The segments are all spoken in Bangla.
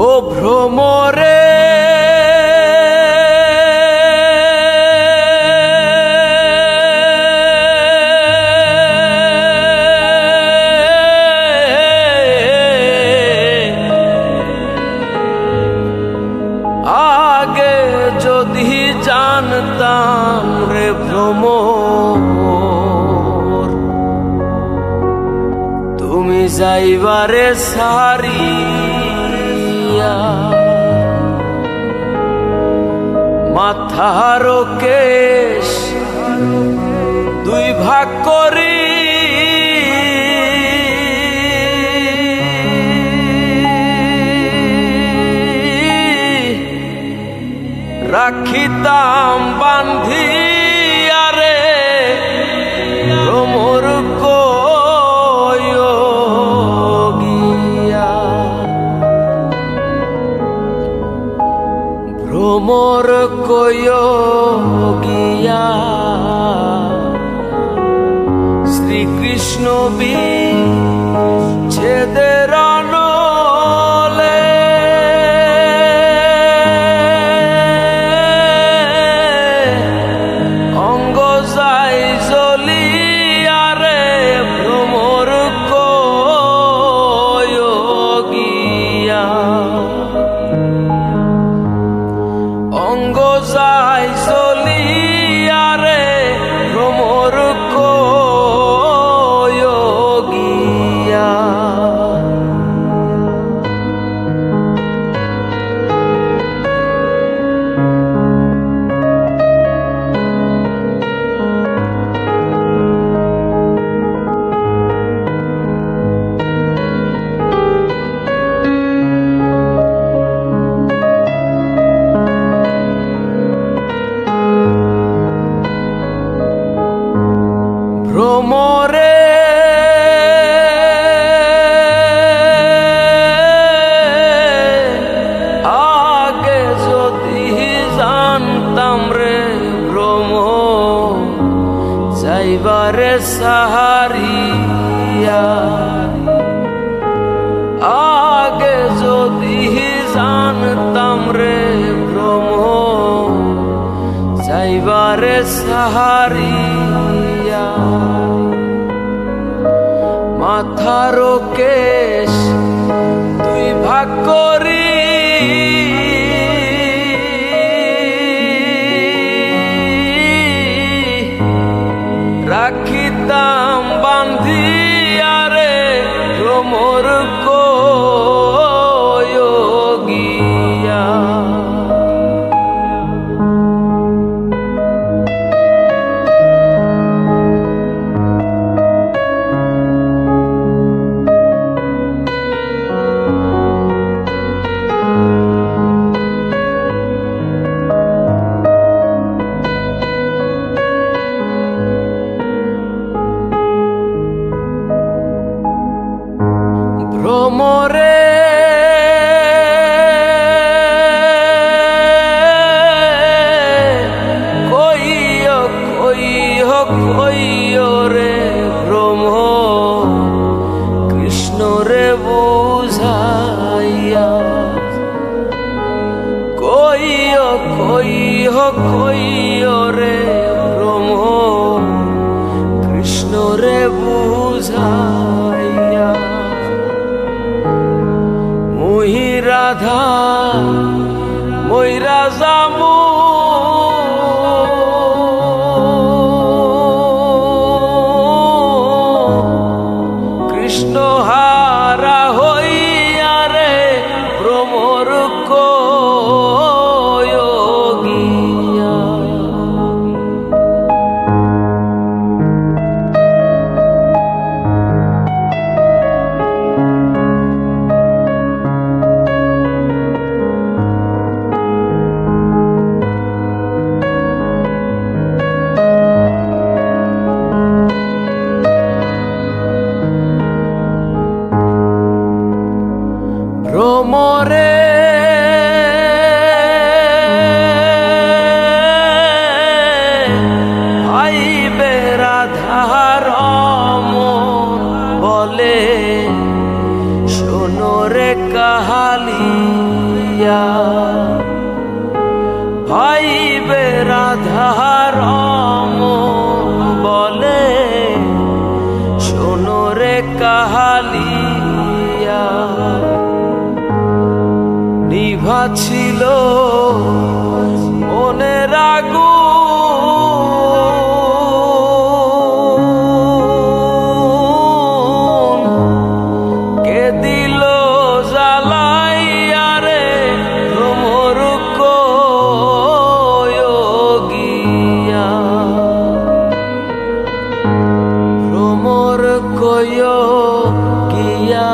ও ভ্রমরে। আগে যদি জানতাম রে ভ্রমর তুমি যাইবারে সারিয়া মাথার কেশ দুই ভাগ করি। রাখিতাম বান্ধিয়ারে ভ্রমর গিয়া শ্রীকৃষ্ণ বি ছেদের ভ্রমরে আগে যদি জানতাম রে ভ্রম, যাইবারে সাহারিয়া। আগে যদি জানতাম রে ভ্রম, যাইবারে সাহারিয়া। মাথার কেশ তুই ভাগ করি কইয় কইয় রে ব্রহ্ম? কৃষ্ণ রে বুঝাইয়া। মুহি রাধা মন বলে শোনো রে কাহালি লাগিয়া ভাই বেরাধার বলে, শোনো রে কাহালিয়া। নিভা ছিল মনের ভ্রমর কয় গিয়া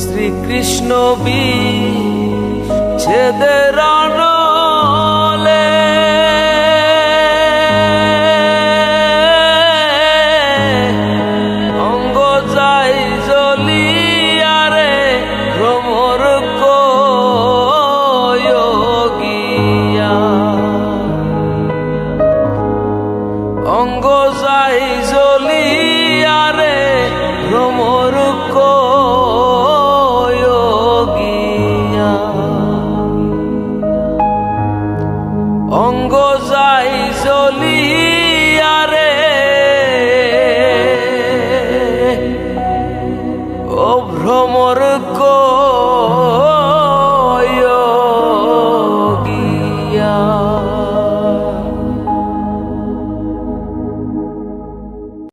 শ্রীকৃষ্ণ বি ছেদের ও ভ্রমর